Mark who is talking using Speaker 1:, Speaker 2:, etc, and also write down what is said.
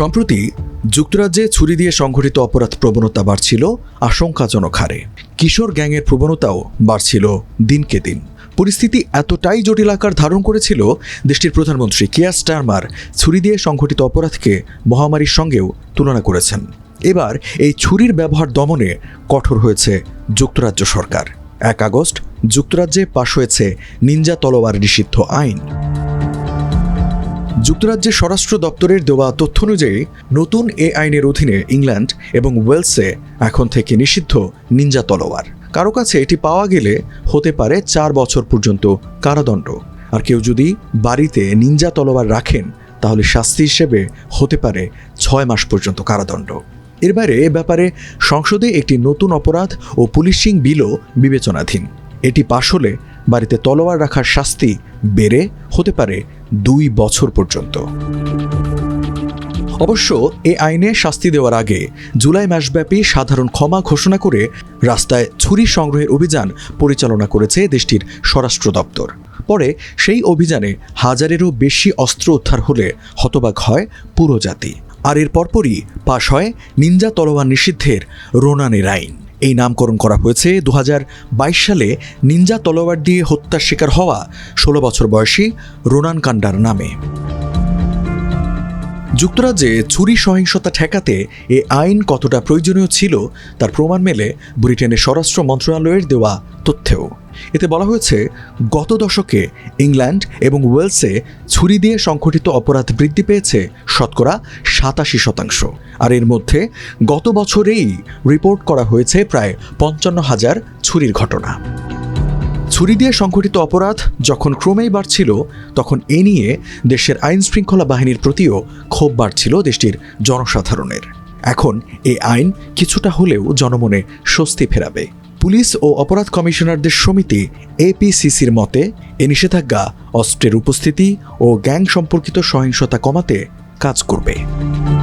Speaker 1: সম্প্রতি যুক্তরাজ্যে ছুরি দিয়ে সংঘটিত অপরাধ প্রবণতা বাড়ছিল আশঙ্কাজনক হারে কিশোর গ্যাংয়ের প্রবণতাও বাড়ছিল দিনকে দিন পরিস্থিতি এতটাই জটিল আকার ধারণ করেছিল দেশটির প্রধানমন্ত্রী কেয়া স্টারমার ছুরি দিয়ে সংঘটিত অপরাধকে মহামারীর সঙ্গেও তুলনা করেছেন এবার এই ছুরির ব্যবহার দমনে কঠোর হয়েছে যুক্তরাজ্য সরকার এক আগস্ট যুক্তরাজ্যে পাশ হয়েছে নিঞ্জা তলোয়ার নিষিদ্ধ আইন যুক্তরাজ্যের স্বরাষ্ট্র দপ্তরের দেওয়া তথ্য অনুযায়ী নতুন এ আইনের অধীনে ইংল্যান্ড এবং ওয়েলসে এখন থেকে নিষিদ্ধ নিঞ্জা তলোয়ার কারো কাছে এটি পাওয়া গেলে হতে পারে চার বছর পর্যন্ত কারাদণ্ড আর কেউ যদি বাড়িতে নিঞ্জা তলোয়ার রাখেন তাহলে শাস্তি হিসেবে হতে পারে ছয় মাস পর্যন্ত কারাদণ্ড এর বাইরে এ ব্যাপারে সংসদে একটি নতুন অপরাধ ও পুলিশিং বিলও বিবেচনাধীন এটি পাশ হলে বাড়িতে তলোয়ার রাখার শাস্তি বেড়ে হতে পারে দুই বছর পর্যন্ত অবশ্য এ আইনে শাস্তি দেওয়ার আগে জুলাই মাসব্যাপী সাধারণ ক্ষমা ঘোষণা করে রাস্তায় ছুরি সংগ্রহের অভিযান পরিচালনা করেছে দেশটির স্বরাষ্ট্র দপ্তর পরে সেই অভিযানে হাজারেরও বেশি অস্ত্র উদ্ধার হলে হতবাক হয় পুরো জাতি আর এর পরপরই পাশ হয় নিঞ্জা তলোয়ার নিষিদ্ধের রোনানের আইন এই নামকরণ করা হয়েছে দু সালে নিনজা তলোয়ার দিয়ে হত্যার শিকার হওয়া ষোলো বছর বয়সী রোনান কান্ডার নামে যুক্তরাজ্যে ছুরি সহিংসতা ঠেকাতে এ আইন কতটা প্রয়োজনীয় ছিল তার প্রমাণ মেলে ব্রিটেনের স্বরাষ্ট্র মন্ত্রণালয়ের দেওয়া তথ্যেও এতে বলা হয়েছে গত দশকে ইংল্যান্ড এবং ওয়েলসে ছুরি দিয়ে সংঘটিত অপরাধ বৃদ্ধি পেয়েছে শতকরা সাতাশি শতাংশ আর এর মধ্যে গত বছরেই রিপোর্ট করা হয়েছে প্রায় পঞ্চান্ন হাজার ছুরির ঘটনা ছুরি দিয়ে সংঘটিত অপরাধ যখন ক্রমেই বাড়ছিল তখন এ নিয়ে দেশের আইন শৃঙ্খলা বাহিনীর প্রতিও ক্ষোভ বাড়ছিল দেশটির জনসাধারণের এখন এই আইন কিছুটা হলেও জনমনে স্বস্তি ফেরাবে পুলিশ ও অপরাধ কমিশনারদের সমিতি এপিসিসির মতে এ নিষেধাজ্ঞা অস্ত্রের উপস্থিতি ও গ্যাং সম্পর্কিত সহিংসতা কমাতে কাজ করবে